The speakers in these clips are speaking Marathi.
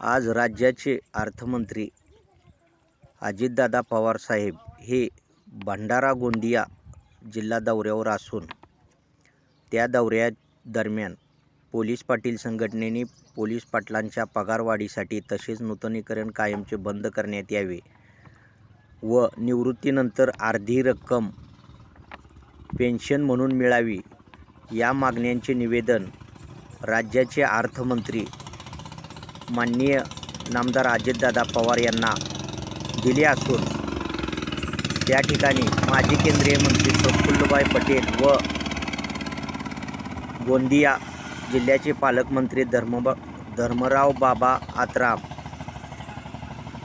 आज राज्याचे अर्थमंत्री अजितदादा पवारसाहेब हे भंडारा गोंदिया जिल्हा दौऱ्यावर असून त्या दौऱ्यादरम्यान पोलीस पाटील संघटनेने पोलीस पाटलांच्या पगारवाढीसाठी तसेच नूतनीकरण कायमचे बंद करण्यात यावे व निवृत्तीनंतर अर्धी रक्कम पेन्शन म्हणून मिळावी या मागण्यांचे निवेदन राज्याचे अर्थमंत्री माननीय नामदार अजितदादा पवार यांना दिले असून त्या ठिकाणी माजी केंद्रीय मंत्री प्रफुल्लभाई पटेल व गोंदिया जिल्ह्याचे पालकमंत्री धर्मबा धर्मराव बाबा आत्राम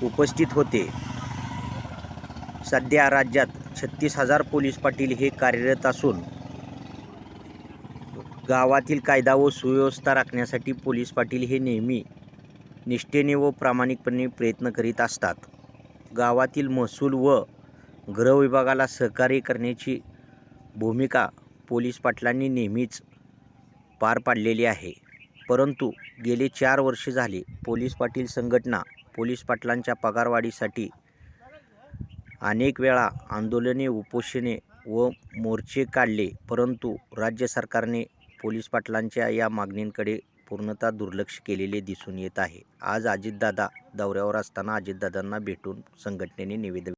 उपस्थित होते. सध्या राज्यात छत्तीस हजार पोलीस पाटील हे कार्यरत असून गावातील कायदा व सुव्यवस्था राखण्यासाठी पोलीस पाटील हे नेहमी निष्ठेने व प्रामाणिकपणे प्रयत्न करीत असतात. गावातील महसूल व गृहविभागाला सहकार्य करण्याची भूमिका पोलीस पाटलांनी नेहमीच पार पाडलेली आहे. परंतु गेले चार वर्षे झाले पोलीस पाटील संघटना पोलीस पाटलांच्या पगारवाढीसाठी अनेक वेळा आंदोलने उपोषणे व मोर्चे काढले परंतु राज्य सरकारने पोलीस पाटलांच्या या मागणींकडे पूर्णतः दुर्लक्ष केलेले दिसून येत आहे. आज अजितदादा दौऱ्यावर असताना अजितदादांना भेटून संघटनेने निवेदन